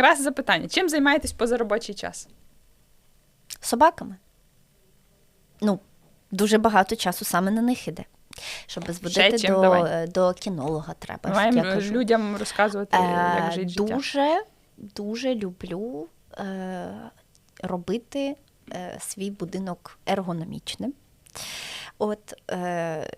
якраз запитання: чим займаєтесь поза робочий час? Собаками. Ну, дуже багато часу саме на них іде. Щоб зводити чим? до, Давай. до кінолога треба. Маємо я кажу. людям розказувати, як Е, жити життя. Дуже, дуже люблю е, робити е, свій будинок ергономічним. От е,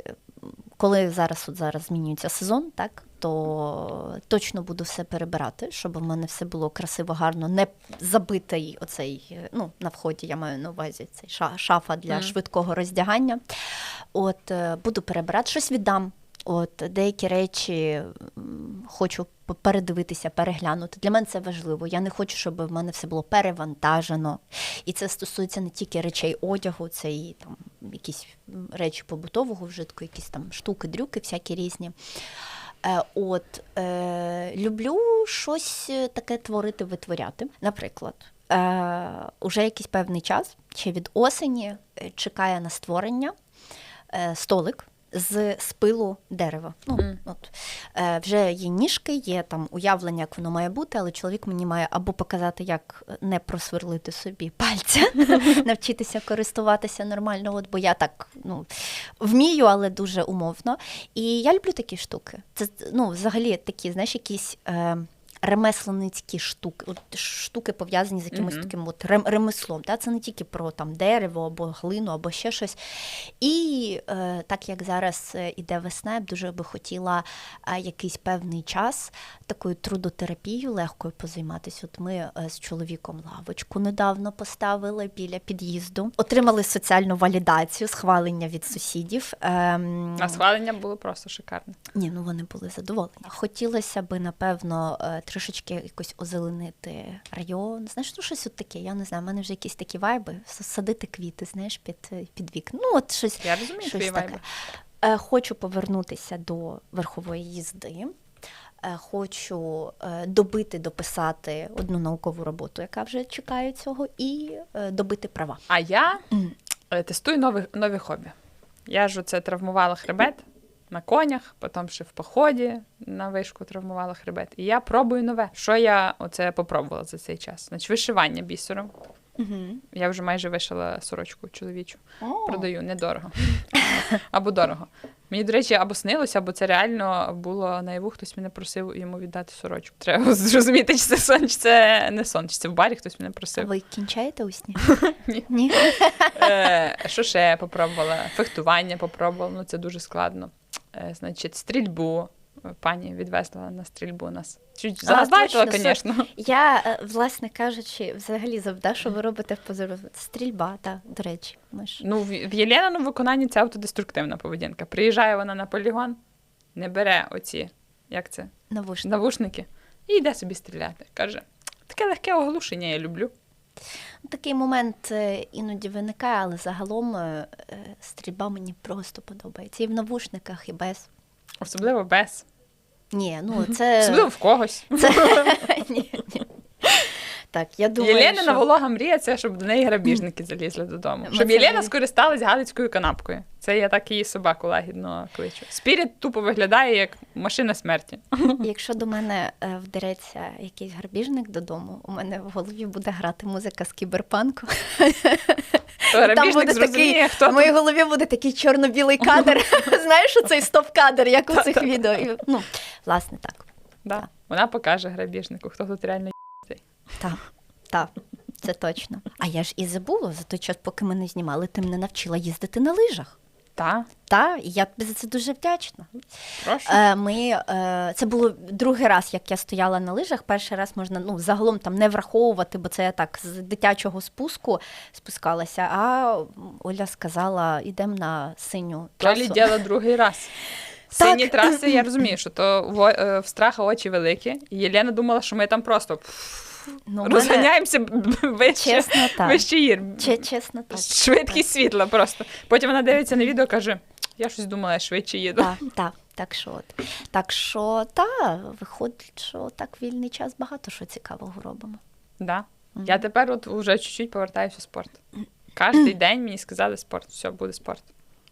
коли зараз, от зараз змінюється сезон, так, то точно буду все перебирати, щоб у мене все було красиво, гарно, не забитий оцей, е, ну, на вході я маю на увазі цей ша- шафа для mm. швидкого роздягання. От е, буду перебирати, щось віддам. От деякі речі хочу передивитися, переглянути. Для мене це важливо. Я не хочу, щоб в мене все було перевантажено. І це стосується не тільки речей одягу, це і там якісь речі побутового вжитку, якісь там штуки, дрюки, всякі різні. Е, от е, люблю щось таке творити, витворяти. Наприклад, е, уже якийсь певний час, ще від осені, е, чекає на створення е, столик з спилу дерева. Ну, Мгм. от. Е, вже є ніжки, є там уявлення, як воно має бути, але чоловік мені має або показати, як не просверлити собі пальця, навчитися користуватися нормально. От, бо я так ну, вмію, але дуже умовно. І я люблю такі штуки. Це ну, взагалі такі, знаєш, якісь. Е, Ремесленницькі штуки, от штуки пов'язані з якимось Мгм. таким от рем- ремеслом. Та? Це не тільки про там дерево або глину, або ще щось. І е, так як зараз е, іде весна, я б дуже би хотіла е, якийсь певний час такою трудотерапією легкою позайматися. От ми е, з чоловіком лавочку недавно поставили біля під'їзду, отримали соціальну валідацію, схвалення від сусідів. Ем, А схвалення було просто шикарне. ні, ну вони були задоволені. Хотілося би, напевно, трішечки якось озеленити район. Знаєш, ну щось от таке. Я не знаю, в мене вже якісь такі вайби. Садити квіти, знаєш, під, під вікна. Ну, от щось. Я розумію щось таке. вайби. Е, Хочу повернутися до верхової їзди. Е, Хочу е, добити, дописати одну наукову роботу, яка вже чекає цього, і добити права. А я тестую нові, нові хобі. Я ж оце травмувала хребет на конях, потім ще в поході на вишку травмувала хребет. І я пробую нове. Що я оце попробувала за цей час? Значить, вишивання бісером. Угу. Я вже майже вишила сорочку чоловічу. Продаю недорого. Або дорого. Мені, до речі, або снилося, або це реально було наяву, хтось мене просив йому віддати сорочку. Треба зрозуміти, чи це сон, чи це не сон, чи це в барі хтось мене А просив. ви кінчаєте у сні? Ні. Ні? Е, Що ще я попробувала? Фехтування попробувала, ну це дуже складно. Е, Значить, стрільбу. Пані відвезла на стрільбу нас. Чуть А, звісно. Я, е, власне кажучи, взагалі завжди, що ви робите в позору. Стрільба, так, до речі. Ми ж... Ну, в в виконанні це автодеструктивна поведінка. Приїжджає вона на полігон, не бере оці, як це, Навушники. навушники, і йде собі стріляти. Каже, таке легке оглушення я люблю. Такий момент е, іноді виникає, але загалом е, е, стрільба мені просто подобається. І в навушниках, і без. Особливо без. Ні, ну це. Особливо в когось. це... ні, ні. Так, я думаю, Єленина що... волога мрія це, щоб до неї грабіжники залізли додому. Щоб це Єлена вже- скористалась галицькою канапкою. Це я так її собаку лагідно кличу. Спіріт тупо виглядає як машина смерті. Якщо до мене е, вдереться якийсь грабіжник додому, у мене в голові буде грати музика з кіберпанку. То грабіжник зрозуміє, хто в моїй голові буде такий чорно-білий кадр. Знаєш, оцей стоп-кадр, як у цих відео. Ну, власне, так. Да. Вона покаже грабіжнику, хто тут реально Так, так, це точно. А я ж і забула за той час, поки мене знімали, ти мене навчила їздити на лижах. Та, Та, я тобі за це дуже вдячна. прошу. Е, Ми, е, це було другий раз, як я стояла на лижах. Перший раз можна ну, загалом там не враховувати, бо це я так з дитячого спуску спускалася. А Оля сказала: ідемо на синю трасу. діла другий раз. Сині траси, я розумію, що то в, е, в страха очі великі. І Єлена думала, що ми там просто Ну, розганяємося вище, чесно, гір. Чесно, так. Швидкість світла просто. Потім вона дивиться на відео каже: я щось думала, я швидше їду. Так, так, так що от. Так що, та, виходить, що так вільний час багато що цікавого робимо. Да. Мгм. Я тепер от вже чуть-чуть повертаюся в спорт. Кожний день мені сказали спорт, все, буде спорт.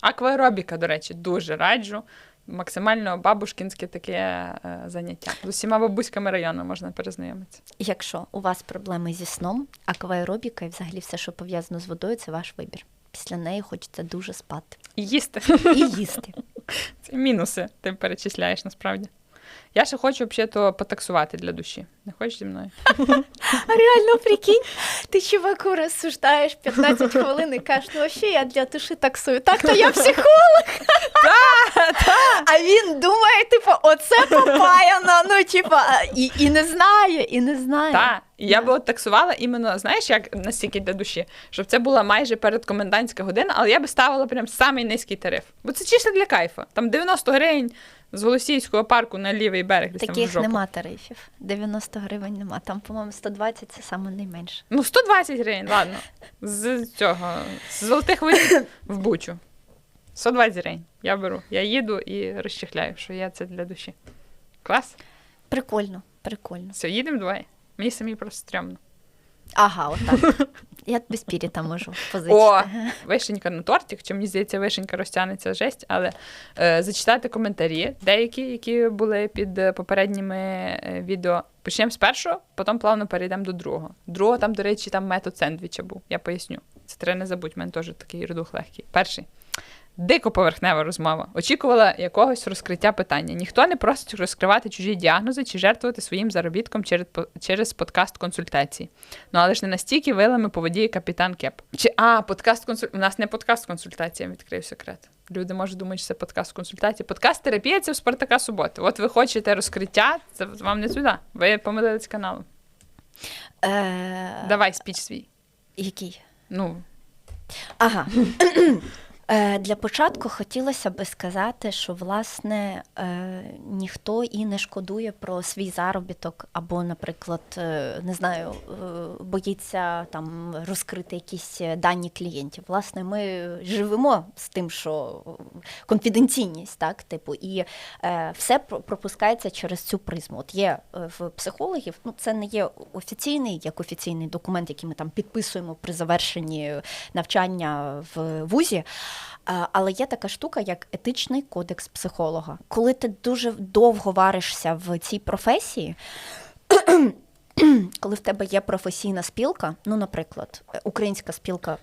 Акваеробіка, до речі, дуже раджу. Максимально бабушкінське таке е, заняття. З усіма бабуськами району можна перезнайомитися. Якщо у вас проблеми зі сном, акваеробіка і взагалі все, що пов'язано з водою, це ваш вибір. Після неї хочеться дуже спати І їсти. і їсти. Це мінуси ти перечисляєш насправді. Я ще хочу взагалі потаксувати для душі. Не хочеш зі мною? А реально прикинь, ти чуваку розсуждаєш 15 хвилин і кажеш, ну ще я для душі таксую. Так, то я психолог. А він думає, типу, оце попаяно. Ну, типу, і, і не знає, і не знає. Так. Я би от таксувала іменно, знаєш, як настільки для душі, щоб це була майже передкомендантська година, але я би ставила прям самий низький тариф. Бо це чисто для кайфу. Там 90 гривень з Голосіївського парку на лівий берег, десь там в Таких нема тарифів. 90 гривень нема. Там, по-моєму, 120 це саме найменше. Ну, 120 гривень, ладно. З цього, з золотих воріт в бучу. 120 гривень. Я беру. Я їду і розчехляю, що я це для душі. Клас. Прикольно, прикольно. Все, їдемо двоє. Мені самі просто стрьомно. Ага, отак. Я десь пірі там можу позичити. О, вишенька на торті, хоча мені здається, вишенька розтягнеться жесть, але е, зачитати коментарі, деякі, які були під е, попередніми е, відео. Почнемо з першого, потім плавно перейдемо до другого. Другого там, до речі, там метод сендвіча був. Я поясню. Це треба не забудь, в мене теж такий редух легкий. Перший. Дико поверхнева розмова. Очікувала якогось розкриття питання. Ніхто не просить розкривати чужі діагнози чи жертвувати своїм заробітком через, через подкаст консультації. Ну але ж не настільки вилами поводіє капітан Кеп. Чи а, подкаст консультація. У нас не подкаст консультація, відкрив секрет. Люди можуть думати, що це подкаст консультація. Подкаст терапія це в Спартака суботи. От ви хочете розкриття, це вам не туди. Ви помилились каналом. Е, Давай спіч свій. Який? Ну, Ага. Е, Для початку хотілося би сказати, що власне е, ніхто і не шкодує про свій заробіток, або, наприклад, е, не знаю, боїться там розкрити якісь дані клієнтів. Власне, ми живемо з тим, що конфіденційність, так, типу, і все про- пропускається через цю призму. От є в психологів, ну це не є офіційний, як офіційний документ, який ми там підписуємо при завершенні навчання в вузі. Але є така штука, як етичний кодекс психолога. Коли ти дуже довго варишся в цій професії, коли в тебе є професійна спілка, ну, наприклад, українська спілка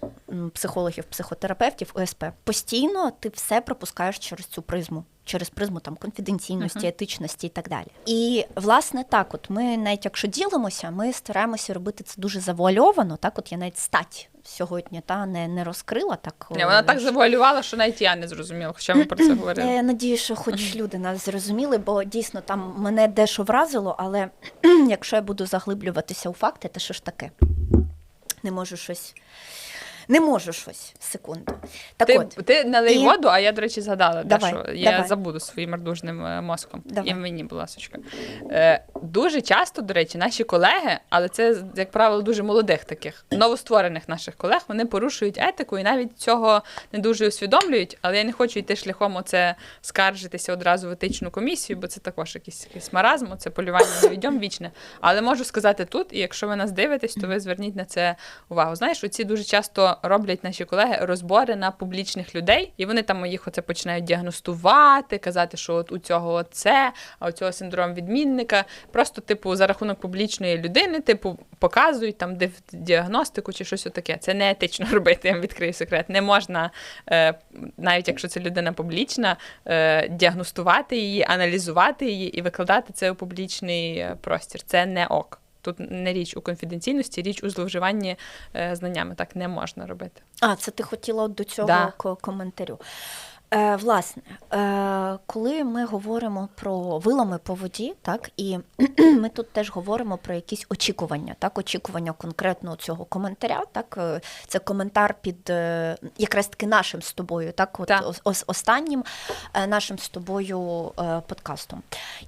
психологів, психотерапевтів, УСП, постійно ти все пропускаєш через цю призму. Через призму там конфіденційності, Мгм. етичності і так далі. І власне так, от ми навіть якщо ділимося, ми стараємося робити це дуже завуальовано. Так, от я навіть стать сьогодні та не, не розкрила так. ні, вона е, так завуалювала, що навіть я не зрозуміла, хоча ми про це говорили. я надію, що хоч люди нас зрозуміли, бо дійсно там мене дещо вразило, але якщо я буду заглиблюватися у факти, то що ж таке? Не можу щось. Не можу щось. Секунду. Так Ти, от, ти налий І- воду, а я, до речі, згадала, Давай, я давай. забуду своїм мардужним е, мозком. Давай. І мені, будь ласочка. Е, дуже часто, до речі, наші колеги, але це, як правило, дуже молодих таких, новостворених наших колег, вони порушують етику і навіть цього не дуже усвідомлюють. Але я не хочу йти шляхом оце скаржитися одразу в етичну комісію, бо це також якийсь, якийсь маразм, це полювання на відьом вічне. Але можу сказати тут, і якщо ви нас дивитесь, то ви зверніть на це увагу. Знаєш, оці дуже часто роблять наші колеги розбори на публічних людей, і вони там їх оце починають діагностувати, казати, що от у цього оце, а у цього синдром відмінника. Просто, типу, за рахунок публічної людини, типу, показують там діагностику чи щось таке. Це не етично робити, я вам відкрию секрет. Не можна, е, навіть якщо це людина публічна, е, діагностувати її, аналізувати її і викладати це у публічний е, простір. Це не ок. Тут не річ у конфіденційності, річ у зловживанні е, знаннями. Так не можна робити. а це ти хотіла до цього Да. ко- коментарю. Е, власне, е, коли ми говоримо про вилами по воді, так і ми тут теж говоримо про якісь очікування, так, очікування конкретно цього коментаря. Так, е, це коментар під е, якраз таки нашим з тобою, так, от Так. ос- ос- останнім е, нашим з тобою е, подкастом.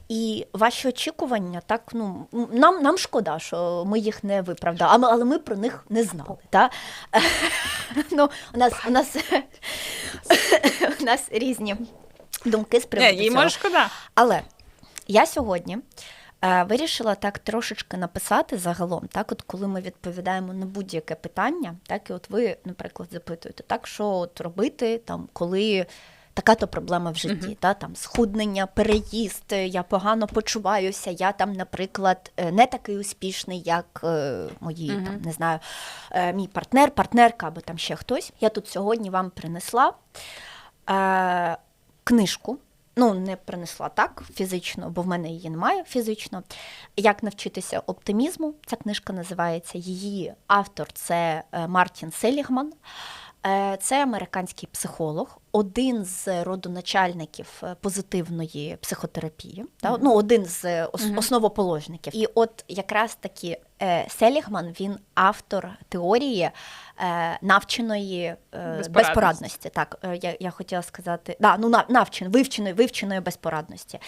І ваші очікування, так, ну нам, нам шкода, що ми їх не виправдали, але ми про них не знали. Так? ну, у нас, у нас, нас різні думки з Не, приводу їй цього. може шкода. Але я сьогодні е, вирішила так трошечки написати загалом, так, от коли ми відповідаємо на будь-яке питання, так, і от ви, наприклад, запитуєте, так, що от робити, там, коли така-то проблема в житті. Та, там, схуднення, переїзд, е, я погано почуваюся, я там, наприклад, е, не такий успішний, як е, мої, там, не знаю, е, мій партнер, партнерка або там ще хтось. Я тут сьогодні вам принесла е, книжку. Ну, не принесла так фізично, бо в мене її немає фізично. Як навчитися оптимізму? Ця книжка називається. Її автор це е, Мартін Селігман. Е, Це американський психолог, один з родоначальників е, позитивної психотерапії, та, ну, один з ос- основоположників. І от якраз таки Селігман він автор теорії е, навченої е, Безпорадності. безпорадності. Так, е, я, я хотіла сказати, да, ну нав- навчен, вивченої, вивченої безпорадності.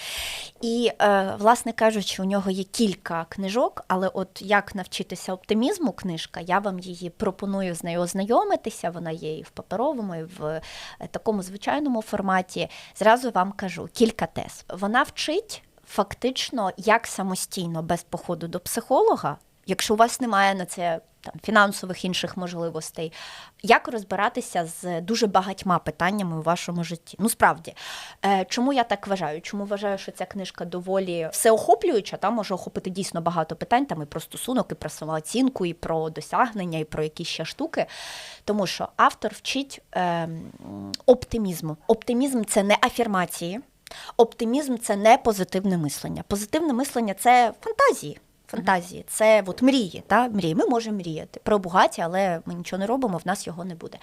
І, е, власне кажучи, у нього є кілька книжок, але от як навчитися оптимізму, книжка, я вам її пропоную з нею ознайомитися. Вона є і в паперовому, і в е, такому звичайному форматі. Зразу вам кажу кілька тез. Вона вчить фактично, як самостійно без походу до психолога, якщо у вас немає на це там фінансових інших можливостей, як розбиратися з дуже багатьма питаннями у вашому житті. Ну справді, е, чому я так вважаю? Чому вважаю, що ця книжка доволі всеохоплююча, та може охопити дійсно багато питань, там і про стосунок, і про самооцінку, і про досягнення, і про якісь ще штуки. Тому що автор вчить е, оптимізму. Оптимізм це не афірмації. Оптимізм це не позитивне мислення. Позитивне мислення це фантазії. Фантазії, це от мрії, та мрії. Ми можемо мріяти про багаті, але ми нічого не робимо, в нас його не буде.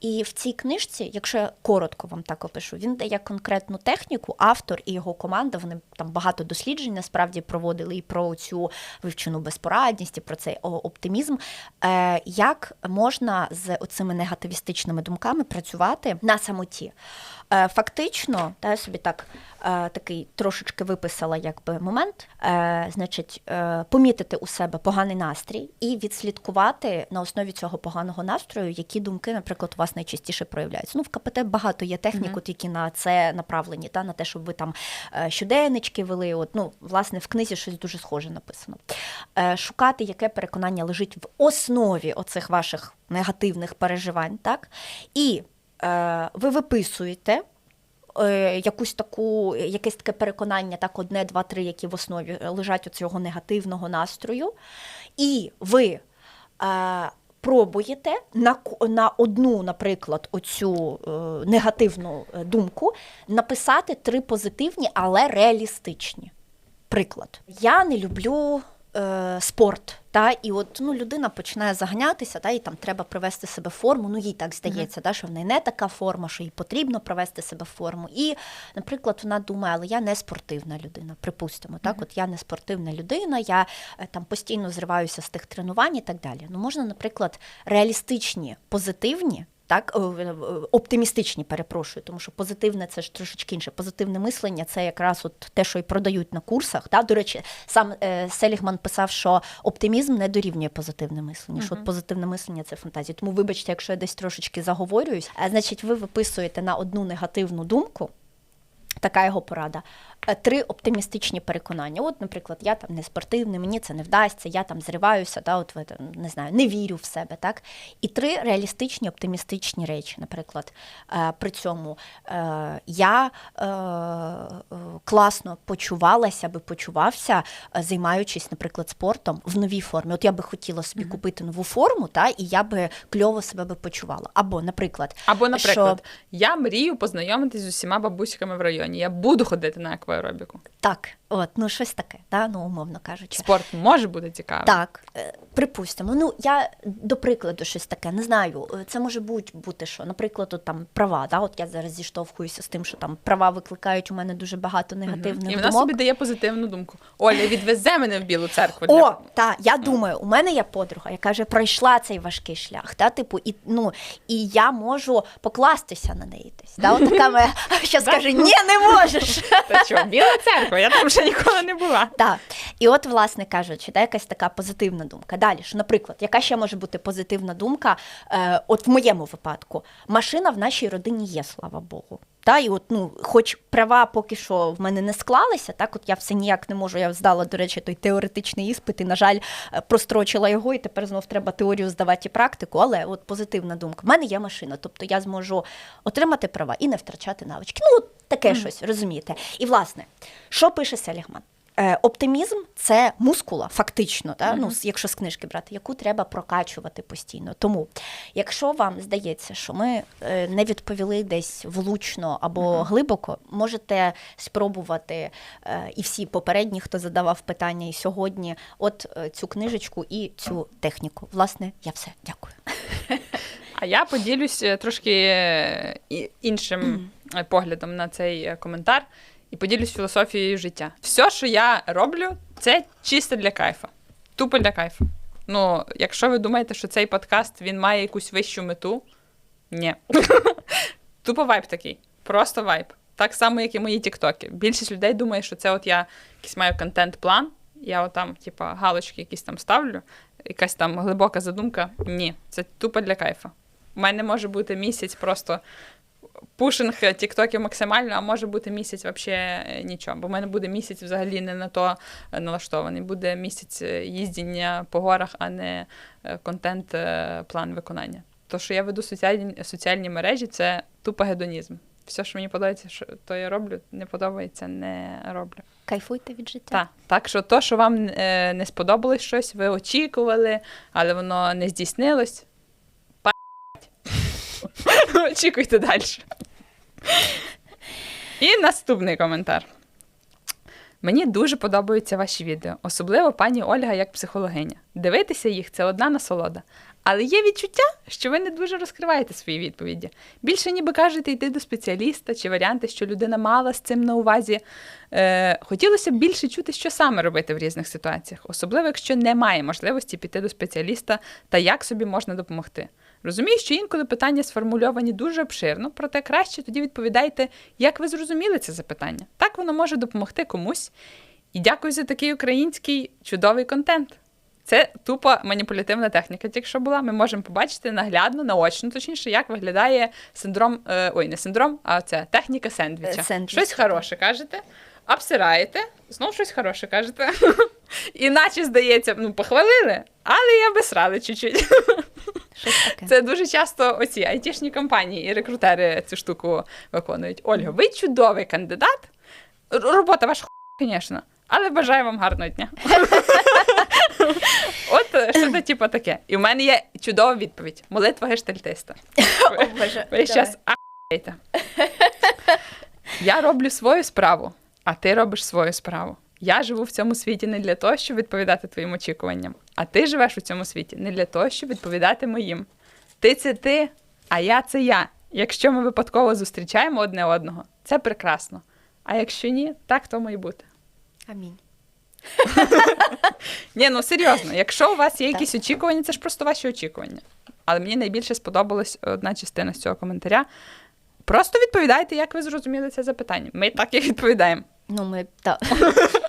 І в цій книжці, якщо я коротко вам так опишу, він дає конкретну техніку, автор і його команда. Вони там багато досліджень насправді проводили і про цю вивчену безпорадність, і про цей оптимізм. Е, як можна з оцими негативістичними думками працювати на самоті? Е, Фактично, та я собі так такий трошечки виписала якби момент, е, значить, е, помітити у себе поганий настрій і відслідкувати на основі цього поганого настрою, які думки, наприклад, у вас найчастіше проявляються. Ну, в КПТ багато є технік, от, які на це направлені, та на те, щоб ви там е, щоденнички вели. От, ну, власне, в книзі щось дуже схоже написано. Е, Шукати, яке переконання лежить в основі оцих ваших негативних переживань, так? І е, ви виписуєте е, якусь таку, якесь таке переконання, так, одне, два, три, які в основі лежать у цього негативного настрою, і ви е, пробуєте на, на одну, наприклад, оцю е, негативну е, думку написати три позитивні, але реалістичні. Приклад. Я не люблю е, спорт. Та, і от ну, людина починає заганятися, та, і там треба привести себе в форму. Ну, їй так здається, та, що в неї не така форма, що їй потрібно привести себе в форму. І, наприклад, вона думає, але я не спортивна людина. Припустимо, так, от я не спортивна людина, я е, там постійно зриваюся з тих тренувань і так далі. Ну, можна, наприклад, реалістичні, позитивні. Так, е, е, оптимістичні, перепрошую, тому що позитивне це ж трошечки інше. Позитивне мислення це якраз от те, що і продають на курсах. Та? До речі, сам е, Селігман писав, що оптимізм не дорівнює позитивне мислення. Що от позитивне мислення це фантазія. Тому, вибачте, якщо я десь трошечки заговорююсь, а значить, ви виписуєте на одну негативну думку. Така його порада. Е, Три оптимістичні переконання. От, наприклад, я там не спортивний, мені це не вдасться, я там зриваюся, да, от ви там, не знаю, не вірю в себе. Так? І три реалістичні оптимістичні речі. Наприклад, е, при цьому е, я класно почувалася би почувався, займаючись, наприклад, спортом в новій формі. От я би хотіла собі купити нову форму, та, і я би кльово себе би почувала. Або, наприклад, Або, наприклад, що я мрію познайомитись з усіма бабусиками в районі. Я буду ходити на акваеробіку. так, от, ну щось таке, та, ну, умовно кажучи. Спорт може бути цікавим. Так, е, припустимо. Ну я до прикладу щось таке не знаю. Е, Це може бути, бути що, наприклад, от, там права. Да? От я зараз зіштовхуюся з тим, що там права викликають у мене дуже багато негативних І вона думок. собі дає позитивну думку. Оля, відвезе мене в білу церкву. О, Для... та я думаю, у мене є подруга, яка вже пройшла цей важкий шлях. Та, типу, і ну і я можу покластися на неї десь. Та, от така моя що скаже: ні, не можеш. Та що, біла церква, я там ще ніколи не була. Так. І от, власне кажучи, та, якась така позитивна думка. Далі ж, наприклад, яка ще може бути позитивна думка? Е, от в моєму випадку, машина в нашій родині є, слава Богу. Та, і от, ну, хоч права поки що в мене не склалися, так от я все ніяк не можу. Я здала, до речі, той теоретичний іспит, і, на жаль, е, прострочила його, і тепер знов треба теорію здавати і практику. Але от позитивна думка. В мене є машина, тобто я зможу отримати права і не втрачати навички. Ну, таке щось, розумієте. І власне, що пише Селігман? Е, Оптимізм це мускула, фактично, та? ну, з- якщо з книжки брати, яку треба прокачувати постійно. Тому, якщо вам здається, що ми е, не відповіли десь влучно або глибоко, можете спробувати е, і всі попередні, хто задавав питання, і сьогодні, от е, цю книжечку і цю техніку. Власне, я все. Дякую. А я поділюсь е, трошки е, іншим е, поглядом на цей коментар і поділюсь філософією життя. Все, що я роблю, це чисто для кайфа. Тупо для кайфа. Ну, якщо ви думаєте, що цей подкаст він має якусь вищу мету, ні. Тупо вайб такий. Просто вайб. Так само, як і мої тіктоки. Більшість людей думає, що це от я якийсь маю контент-план, я отам, типа, галочки якісь там ставлю, якась там глибока задумка. Ні, це тупо для кайфа. У мене може бути місяць просто пушинг тіктоків максимально, а може бути місяць взагалі нічого. Бо в мене буде місяць взагалі не на то е, налаштований. Буде місяць е, їздіння по горах, а не е, контент-план виконання. То, що я веду соціальні, соціальні мережі, це тупо гедонізм. Все, що мені подобається, що то я роблю, не подобається, не роблю. Кайфуйте від життя. Так, так що то, що вам е, не сподобалось щось, ви очікували, але воно не здійснилось. Очікуйте далі. І наступний коментар. Мені дуже подобаються ваші відео, особливо пані Ольга як психологиня. Дивитися їх це одна насолода. Але є відчуття, що ви не дуже розкриваєте свої відповіді. Більше ніби кажете йти до спеціаліста чи варіанти, що людина мала з цим на увазі. Е, хотілося б більше чути, що саме робити в різних ситуаціях, особливо якщо немає можливості піти до спеціаліста та як собі можна допомогти. Розумію, що інколи питання сформульовані дуже обширно, проте краще тоді відповідайте, як ви зрозуміли це запитання. Так воно може допомогти комусь. І дякую за такий український чудовий контент. Це тупо маніпулятивна техніка, тільки що була. Ми можемо побачити наглядно, наочно, точніше, як виглядає синдром, е, ой, не синдром, а це техніка сендвіча. Е, сендвіч, Щось хороше кажете, обсираєте, знов щось хороше кажете. Іначе здається, ну похвалили, але і обесрали чуть-чуть. Щось таке. Це дуже часто оці айтішні компанії і рекрутери цю штуку виконують. Ольга, ви чудовий кандидат. Робота ваша звісно, але бажаю вам гарного дня. От е, що це типу таке. І в мене є чудова відповідь: молитва гештальтиста. О, Боже, Ви зараз ахаєте. Я роблю свою справу, а ти робиш свою справу. Я живу в цьому світі не для того, щоб відповідати твоїм очікуванням, а ти живеш у цьому світі не для того, щоб відповідати моїм. Ти це ти, а я це я. Якщо ми випадково зустрічаємо одне одного, це прекрасно. А якщо ні, так тому і бути. Амінь. Ні, ну серйозно, якщо у вас є якісь очікування, це ж просто ваші очікування. Але мені найбільше сподобалась одна частина з цього коментаря. Просто відповідайте, як ви зрозуміли це запитання. Ми так і відповідаємо. Ну, ми так.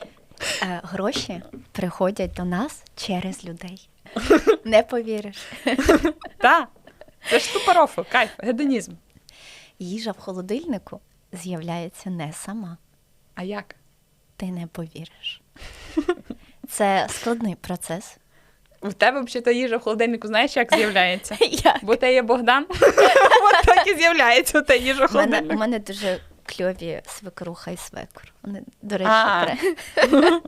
Е, Гроші приходять до нас через людей. Не повіриш. Так, це ж тупорофл, кайф, гедонізм. Їжа в холодильнику з'являється не сама. А як? Ти не повіриш. Це складний процес. У тебе взагалі та їжа в холодильнику, знаєш, як з'являється? Як? Бо те є Богдан. От так і з'являється та їжа в У у мене дуже кльові свекруха і свекр. Вони, до речі, А. пре-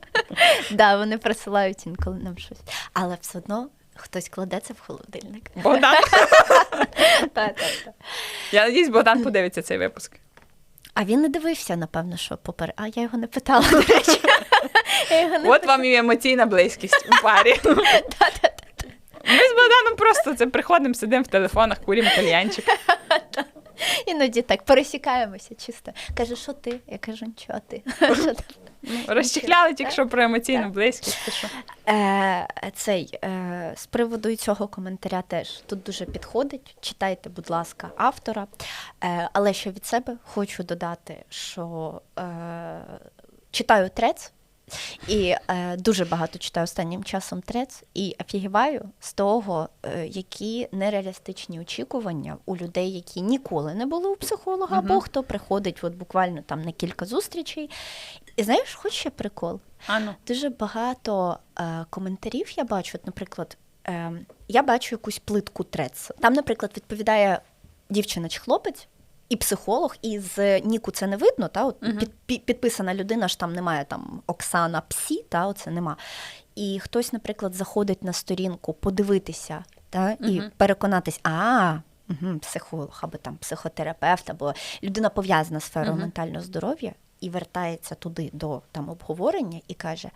да, вони присилають інколи нам щось. Але все одно хтось кладе це в холодильник. Богдан. Так, так, так. Я надіюсь, Богдан подивиться цей випуск. А він не дивився, напевно, що попер. А я його не питала, до речі. От вам і емоційна близькість у парі. Ми з Богданом просто це приходимо, сидимо в телефонах, куримо кальянчик. Іноді так пересікаємося чисто. Каже, що ти? Я кажу, нічого ти. Ну, Розчехляли тільки що про емоційну близькість. Е, цей, е, з приводу цього коментаря теж тут дуже підходить. Читайте, будь ласка, автора. Е, але що від себе хочу додати, що читаю трец І е, дуже багато читаю останнім часом трец і офігіваю з того, е, які нереалістичні очікування у людей, які ніколи не були у психолога, або хто приходить от буквально там на кілька зустрічей. І знаєш, хоч ще прикол? А ну. Дуже багато е, коментарів я бачу. От, наприклад, е, я бачу якусь плитку трец. Там, наприклад, відповідає дівчина чи хлопець. І психолог, і з Ніку це не видно, та от Мгм. під, під, підписана людина ж там немає там Оксана Псі, та оце нема. І хтось, наприклад, заходить на сторінку подивитися та, і Мгм. переконатись, а, угу, психолог, або там психотерапевт, або людина пов'язана з сферою Мгм. ментального здоров'я, і вертається туди до там обговорення і каже.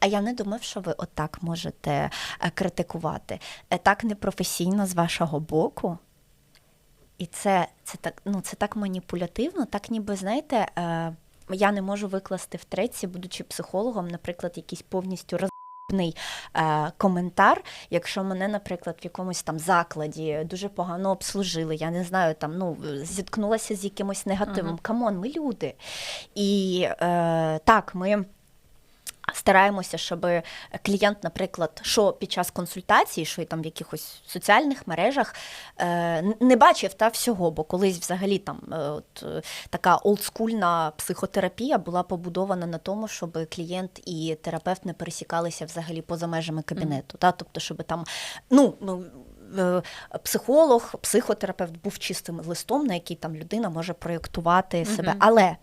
А я не думав, що ви отак можете е, критикувати. Е, Так непрофесійно з вашого боку. І це, це, так, ну, це так маніпулятивно, так ніби, знаєте, е, я не можу викласти в треці, будучи психологом, наприклад, якийсь повністю розбний е, коментар, якщо мене, наприклад, в якомусь там закладі дуже погано обслужили, я не знаю, там ну зіткнулася з якимось негативом. Камон, ми люди. І е, так, ми. Стараємося, щоб клієнт, наприклад, що під час консультації, що й там в якихось соціальних мережах е, не бачив та всього, бо колись взагалі там е, от, е, така олдскульна психотерапія була побудована на тому, щоб клієнт і терапевт не пересікалися взагалі поза межами кабінету. Та? Тобто, щоб там ну. Е, Психолог, психотерапевт був чистим листом, на який там людина може проєктувати себе. Мгм. Але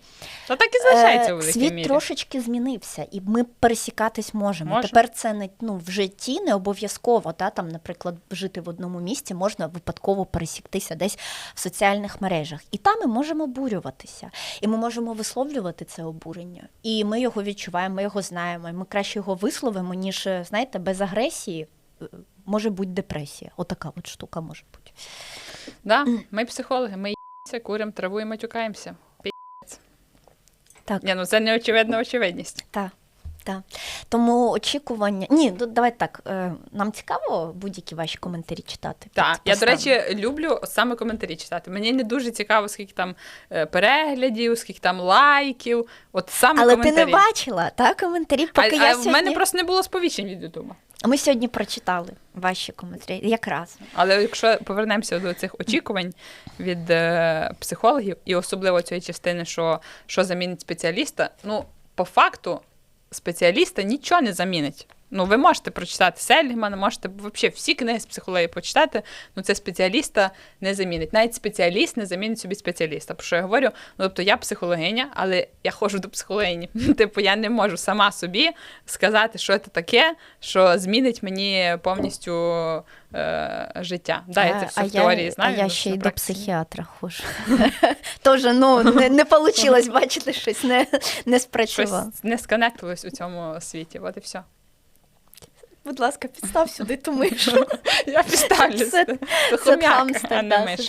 Та так і залишається Е, у Світ мірі. трошечки змінився, і ми пересікатись можемо. Можемо. Тепер це не ну в житті не обов'язково. Та там, наприклад, жити в одному місті можна випадково пересіктися десь в соціальних мережах, і там ми можемо обурюватися, і ми можемо висловлювати це обурення. І ми його відчуваємо, ми його знаємо. І ми краще його висловимо, ніж знаєте, без агресії. Може бути депресія. Отака от штука може бути. Да, ми психологи, ми їмося, куримо траву і матюкаємося. Так. Ні, ну це не очевидна очевидність. Так, так. Тому очікування. Ні, ну давай так. е, Нам цікаво будь-які ваші коментарі читати. Так, я, до речі, люблю саме коментарі читати. Мені не дуже цікаво, скільки там е, переглядів, скільки там лайків. От саме Але ти не бачила, так, коментарі, поки а, я а сьогодні... в мене просто не було сповіщень від Ютуба. Ми сьогодні прочитали ваші коментарі. Якраз. Але якщо повернемося до цих очікувань від е, психологів, і особливо цієї частини, що, що замінить спеціаліста, ну, по факту, спеціаліста нічого не замінить. Ну, ви можете прочитати Сельгмана, можете взагалі всі книги з психології почитати, ну це спеціаліста не замінить. Навіть спеціаліст не замінить собі спеціаліста. Про що я говорю? Ну, тобто я психологиня, але я ходжу до психологині. Типу, я не можу сама собі сказати, що це таке, що змінить мені повністю е, життя. Да, я це все а в теорії я, знаю. а я ще й до психіатра ходжу. Тоже, ну, не, не вийшло, бачите, щось не, не спрацювало. Щось не сконектилось у цьому світі. От і все. Будь ласка, підстав сюди ту мишу. Я підставлю. Це- хамстер,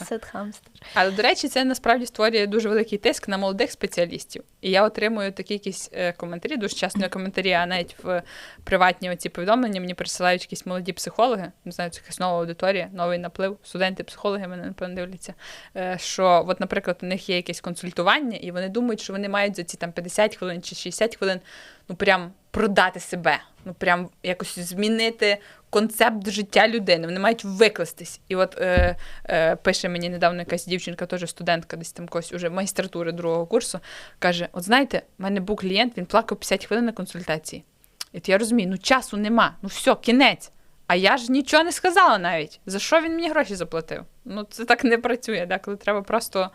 це хамстер. Але, до речі, це насправді створює дуже великий тиск на молодих спеціалістів. І я отримую такі якісь е, коментарі, дуже часто не коментарі, а навіть в приватні оці повідомлення мені присилають якісь молоді психологи, не знаю, це якась нова аудиторія, новий наплив, студенти-психологи мене напевно дивляться. е, Що, от, наприклад, у них є якесь консультування, і вони думають, що вони мають за ці там 50 хвилин чи 60 хвилин ну прям продати себе, ну прям якось змінити концепт життя людини. Вони мають викластись. І от е, е, пише мені недавно якась дівчинка, теж студентка, десь там когось уже магістратури другого курсу, каже: От знаєте, в мене був клієнт, він плакав 50 хвилин на консультації. І от я розумію, ну часу нема, ну все, кінець. А я ж нічого не сказала навіть. За що він мені гроші заплатив? Ну, це так не працює, да? коли треба просто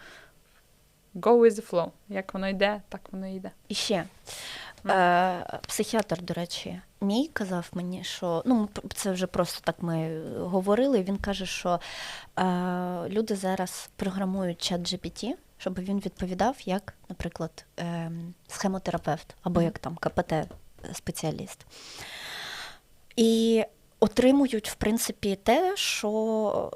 go with the flow. Як воно йде, так воно йде. І ще е, психіатр, до речі, мій казав мені, що ну це вже просто так ми говорили. Він каже, що е, люди зараз програмують чат GPT, щоб він відповідав як, наприклад, е, схемотерапевт або як там КПТ-спеціаліст. І отримують, в принципі, те, що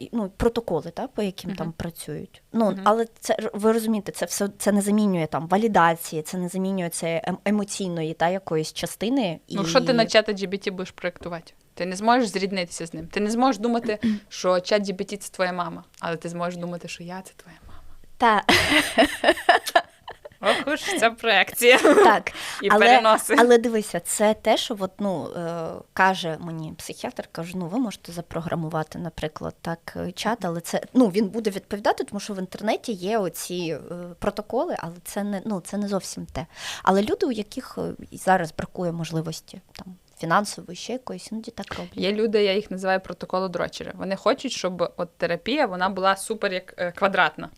е, ну, протоколи, та, по яким Мгм. там працюють. Ну, Мгм. але це ви розумієте, це все це не замінює там валідації, це не замінює це ем- емоційної та якоїсь частини. Ну, і... що ти на чата GBT будеш проєктувати? Ти не зможеш зріднитися з ним. Ти не зможеш думати, що чат GBT це твоя мама, але ти зможеш думати, що я це твоя мама. Та. Ох уж ця проекція. Так, І але, переноси. але дивися, це те, що от, ну, е, каже мені психіатр, каже, ну ви можете запрограмувати, наприклад, так е, чат, але це ну він буде відповідати, тому що в інтернеті є оці е, протоколи, але це не ну це не зовсім те. Але люди, у яких зараз бракує можливості там фінансової ще якоїсь, іноді так роблять. Є люди, я їх називаю протоколодрочери. Вони хочуть, щоб от терапія вона була супер як квадратна.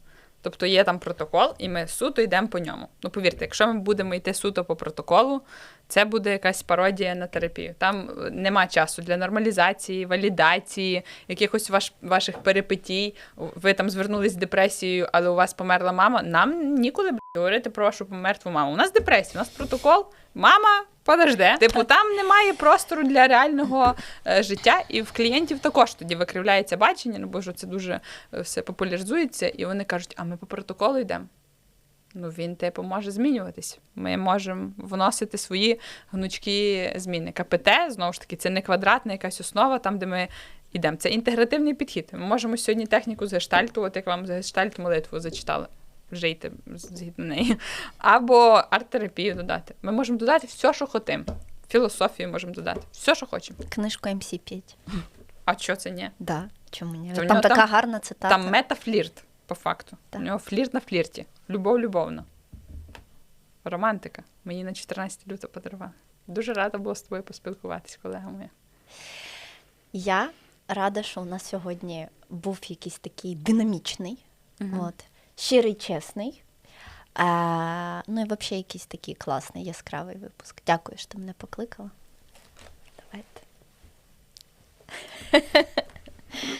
Тобто є там протокол, і ми суто йдемо по ньому. Ну, повірте, якщо ми будемо йти суто по протоколу, це буде якась пародія на терапію. Там е, нема часу для нормалізації, валідації, якихось ваш, ваших перипетій. Ви там звернулись з депресією, але у вас померла мама. Нам ніколи б, говорити про вашу помертву маму. У нас депресія, у нас протокол. Мама подожде. Типу, там немає простору для реального е, життя, і в клієнтів також тоді викривляється бачення, ну бо ж це дуже е, все популяризується, і вони кажуть, а ми по протоколу йдемо. Ну, він, типу, може змінюватись. Ми можемо вносити свої гнучкі зміни. КПТ, знову ж таки, це не квадратна якась основа, там, де ми йдемо. Це інтегративний підхід. Ми можемо сьогодні техніку з гештальту, як вам з гештальт молитву зачитали. Жийте згідно неї. Або арт-терапію додати. Ми можемо додати все, що хочемо. Філософію можемо додати. Все, що хочемо. Книжку MC5. А що це ні? Да, чому ні? То Там така там- гарна цитата. Там метафлірт, по факту. Так. У нього флірт на флірті. Любов любовна. Романтика. Мені на 14 лютого подарували. Дуже рада була з тобою поспілкуватись, колега моя. Я рада, що у нас сьогодні був якийсь такий динамічний, Мгм. от, щирий, чесний. А, ну і взагалі якийсь такий класний, яскравий випуск. Дякую, що ти мене покликала. Давайте.